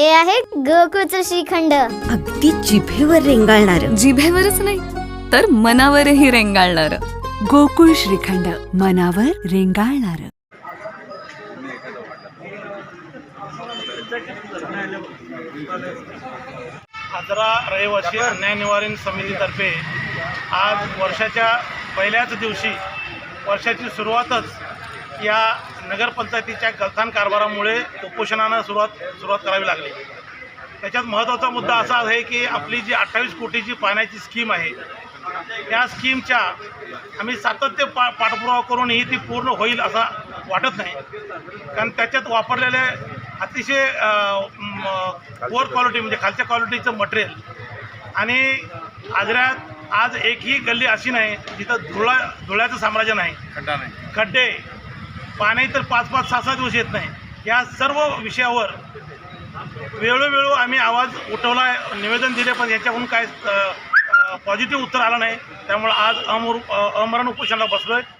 हे आहे गोकुळचं श्रीखंड. अगदी जिभेवर रेंगाळणार. जिभेवरच नाही तर मनावरही रेंगाळणार. गोकुळ श्रीखंड मनावर रेंगाळणार. आजरा रहिवासी अन्याय निवारण समितीतर्फे आज वर्षाच्या पहिल्याच दिवशी वर्षाची सुरुवातच या नगरपंचायतीच्या गलथान कारभारामुळे उपोषणानं सुरुवात सुरुवात करावी लागली. त्याच्यात महत्त्वाचा मुद्दा असा आहे की आपली जी अठ्ठावीस कोटीची पाण्याची स्कीम आहे त्या स्कीमच्या आम्ही सातत्य पा पाठपुरावा करूनही ती पूर्ण होईल असा वाटत नाही. कारण त्याच्यात वापरलेले अतिशय पुअर क्वालिटी म्हणजे खालच्या क्वालिटीचं मटेरियल आणि आजऱ्यात आज एकही गल्ली अशी नाही जिथं धुळा धुळ्याचं साम्राज्य नाही. खड्डा नाही. खड्डे पाणी तर पाच पाच सहा सहा दिवस येत नाही. या सर्व विषयावर वेळोवेळो आम्ही आवाज उठवला निवेदन दिले पण याच्याकडून काय पॉझिटिव्ह उत्तर आलं नाही. त्यामुळे आज अमर अमरण उपोषणाला बसलो आहे